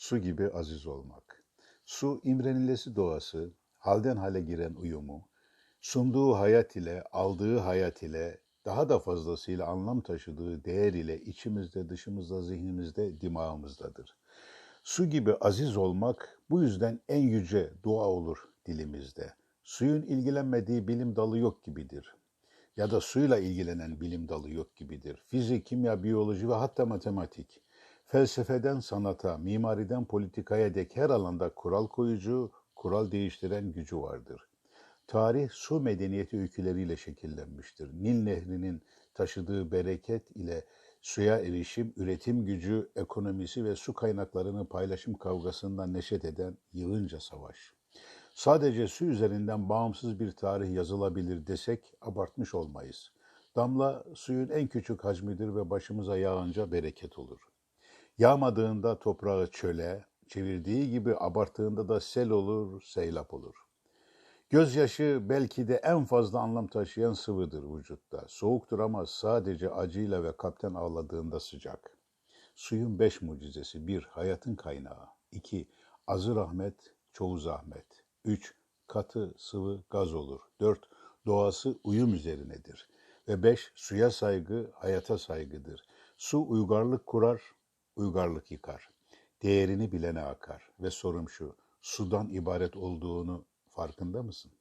Su gibi aziz olmak. Su imrenilesi doğası, halden hale giren uyumu, sunduğu hayat ile, aldığı hayat ile, daha da fazlasıyla anlam taşıdığı değer ile içimizde, dışımızda, zihnimizde, dimağımızdadır. Su gibi aziz olmak bu yüzden en yüce dua olur dilimizde. Suyun ilgilenmediği bilim dalı yok gibidir. Ya da suyla ilgilenen bilim dalı yok gibidir. Fizik, kimya, biyoloji ve hatta matematik. Felsefeden sanata, mimariden politikaya dek her alanda kural koyucu, kural değiştiren gücü vardır. Tarih su medeniyeti öyküleriyle şekillenmiştir. Nil Nehri'nin taşıdığı bereket ile suya erişim, üretim gücü, ekonomisi ve su kaynaklarını paylaşım kavgasından neşet eden yığınca savaş. Sadece su üzerinden bağımsız bir tarih yazılabilir desek abartmış olmayız. Damla suyun en küçük hacmidir ve başımıza yağınca bereket olur. Yağmadığında toprağı çöle, çevirdiği gibi abarttığında da sel olur, seylap olur. Gözyaşı belki de en fazla anlam taşıyan sıvıdır vücutta. Soğuktur ama sadece acıyla ve kalpten ağladığında sıcak. Suyun beş mucizesi. Bir, hayatın kaynağı. İki, azı rahmet, çoğu zahmet. Üç, katı, sıvı, gaz olur. Dört, doğası uyum üzerinedir. Ve beş, suya saygı, hayata saygıdır. Su uygarlık kurar, uygarlık yıkar. Değerini bilene akar. Ve sorum şu, sudan ibaret olduğunu farkında mısın?